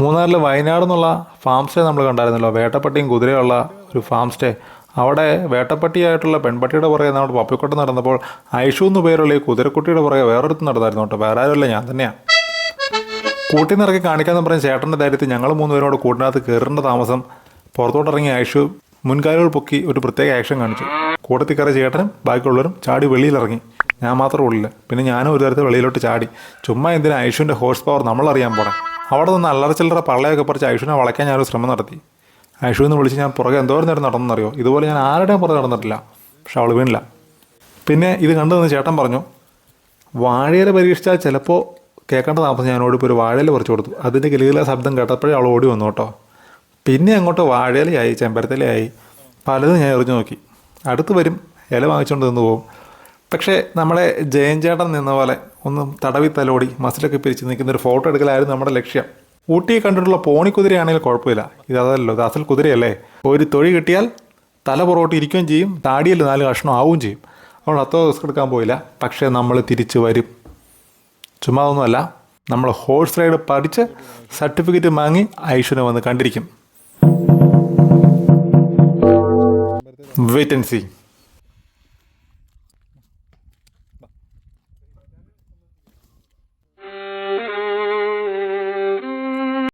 മൂന്നാറിൽ വയനാട് എന്നുള്ള farm stay നമ്മൾ കണ്ടായിരുന്നല്ലോ. വേട്ടപ്പട്ടിയും കുതിരയുള്ള ഒരു ഫാം സ്റ്റേ അവിടെ വേട്ടപ്പട്ടിയായിട്ടുള്ള പെൺപട്ടിയുടെ പുറകെ നമ്മുടെ പപ്പിക്കൊട്ടം നടന്നപ്പോൾ ഐഷു എന്ന് പേരുള്ള ഈ കുതിരക്കുട്ടിയുടെ പുറകെ വേറൊരുത്തും നടന്നായിരുന്നു കേട്ടോ. വേറെ ആരുമല്ല ഞാൻ തന്നെയാണ് കൂട്ടി നിറക്കി കാണിക്കാന്ന് പറഞ്ഞ ചേട്ടന്റെ ധൈര്യത്തിൽ ഞങ്ങൾ മൂന്നുപേരോട് കൂട്ടിനകത്ത് കയറേണ്ട താമസം പുറത്തോട്ടിറങ്ങിയ ഐഷു മുൻകാലുകൾ പൊക്കി ഒരു പ്രത്യേക ആക്ഷൻ കാണിച്ചു. കൂട്ടത്തിൽ കയറിയ ചേട്ടനും ബാക്കിയുള്ളവരും ചാടി വെളിയിലിറങ്ങി. ഞാൻ മാത്രമേ ഉള്ളില്ല പിന്നെ ഞാനും ഒരു തരത്തിൽ വെളിയിലോട്ട് ചാടി. ചുമ്മാ എന്തിനാ ഐഷുവിന്റെ ഹോഴ്സ് പവർ നമ്മളറിയാൻ പോണേ? അവിടെ നിന്ന് അല്ലറ ചില്ലറ പള്ളയൊക്കെ പറിച്ച് ഐഷുവിനെ വളയ്ക്കാൻ ഞാനൊരു ശ്രമം നടത്തി. ഐഷു എന്ന് വിളിച്ച് ഞാൻ പുറകെ എന്തോരം നേരം നടന്നെന്നറിയോ ഇതുപോലെ ഞാൻ ആരുടെയും പുറകെ നടന്നിട്ടില്ല. പക്ഷെ അവൾ വീണില്ല. പിന്നെ ഇത് കണ്ടു നിന്ന് ചേട്ടൻ പറഞ്ഞു വാഴയില പരീക്ഷിച്ചാൽ ചിലപ്പോൾ കേൾക്കേണ്ട താമസം ഞാൻ ഓടിപ്പോൾ ഒരു വാഴയില പറിച്ചു കൊടുത്തു. അതിന്റെ കിലുകില ശബ്ദം കേട്ടപ്പോഴേ അവൾ ഓടി വന്നു കേട്ടോ. പിന്നെ അങ്ങോട്ട് വാഴയിലയായി ചെമ്പരത്തിലയായി. പലതും ഞാൻ എറിഞ്ഞു നോക്കി. അടുത്ത് വരും ഇല വാങ്ങിച്ചുകൊണ്ട് നിന്ന് പോകും. പക്ഷേ നമ്മളെ ജയൻ ചേട്ടൻ നിന്ന പോലെ ഒന്ന് തടവി തലോടി മസിലൊക്കെ പിരിച്ച് നിൽക്കുന്ന ഒരു ഫോട്ടോ എടുക്കലായിരുന്നു നമ്മുടെ ലക്ഷ്യം. ഊട്ടിയെ കണ്ടിട്ടുള്ള പോണിക്കുതിരയാണെങ്കിൽ കുഴപ്പമില്ല. ഇത് അതല്ലോ ഇത് അസൽ കുതിരയല്ലേ? ഒരു തൊഴി കിട്ടിയാൽ തല പുറകോട്ട് ഇരിക്കുകയും ചെയ്യും താടിയിൽ നാല് കഷ്ണം ആവുകയും ചെയ്യും. അതുകൊണ്ട് അത്ര റിസ്ക് എടുക്കാൻ പോയില്ല. പക്ഷേ നമ്മൾ തിരിച്ചു വരും. ചുമ്മാ ഒന്നുമല്ല നമ്മൾ ഹോഴ്സ് റൈഡ് പഠിച്ച് സർട്ടിഫിക്കറ്റ് വാങ്ങി ഐശ്വര്യം വന്ന് കണ്ടിരിക്കും. Wait and C